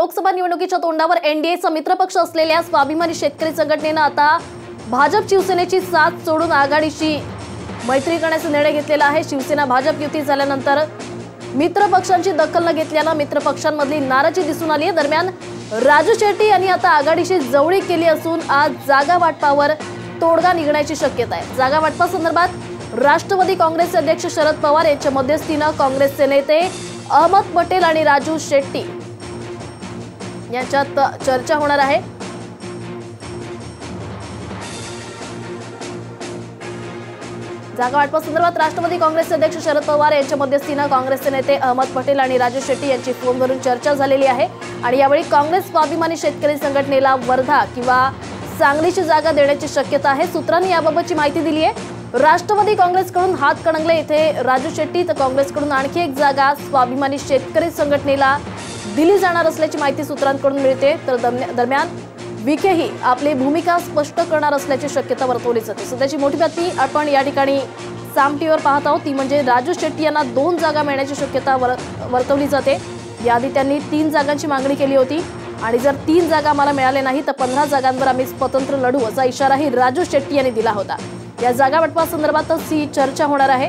लोकसभा निवडणुकीच्या तोंडावर एनडीएचा मित्रपक्ष असलेल्या स्वाभिमानी शेतकरी संघटनेनं आता भाजप शिवसेनेची साथ सोडून आघाडीशी मैत्री करण्याचा निर्णय घेतलेला आहे. शिवसेना भाजप युती झाल्यानंतर मित्र पक्षांची दखल न घेतल्यानं मित्र पक्षांमधली नाराजी दिसून आली आहे दरम्यान राजू शेट्टी यांनी आता आघाडीशी जवळीक केली असून आज जागा वाटपावर तोडगा निघण्याची शक्यता आहे. जागा वाटपासंदर्भात राष्ट्रवादी काँग्रेसचे अध्यक्ष शरद पवार यांच्या मध्यस्थीनं काँग्रेसचे नेते अहमद पटेल आणि राजू शेट्टी यांच्यात चर्चा होणार आहे. जागा वाटपासंदर्भात राष्ट्रवादी काँग्रेसचे अध्यक्ष शरद पवार यांच्या मध्यस्थीनं काँग्रेसचे नेते अहमद पटेल आणि राजू शेट्टी यांची फोनवरून चर्चा झालेली आहे. आणि यावेळी काँग्रेस स्वाभिमानी शेतकरी संघटनेला वर्धा किंवा सांगलीची जागा देण्याची शक्यता आहे. सूत्रांनी याबाबतची माहिती दिली आहे राष्ट्रवादी काँग्रेसकडून हात कणंगले. इथे राजू शेट्टी तर काँग्रेसकडून आणखी एक जागा स्वाभिमानी शेतकरी संघटनेला दिली जाणार असल्याची माहिती सूत्रांकडून मिळते. तर दरम्यान विखेही आपली भूमिका स्पष्ट करणार असल्याची शक्यता वर्तवली जाते. सध्याची मोठी बातमी आपण या ठिकाणी सामटीवर पाहत आहोत. ती म्हणजे राजू शेट्टी यांना दोन जागा मिळण्याची शक्यता वर वर्तवली जाते. याआधी त्यांनी तीन जागांची मागणी केली होती. आणि जर तीन जागा आम्हाला मिळाल्या नाही तर पंधरा जागांवर आम्ही स्वतंत्र लढू असा इशाराही राजू शेट्टी यांनी दिला होता. या जागा वाटपासंदर्भातच ही चर्चा होणार आहे.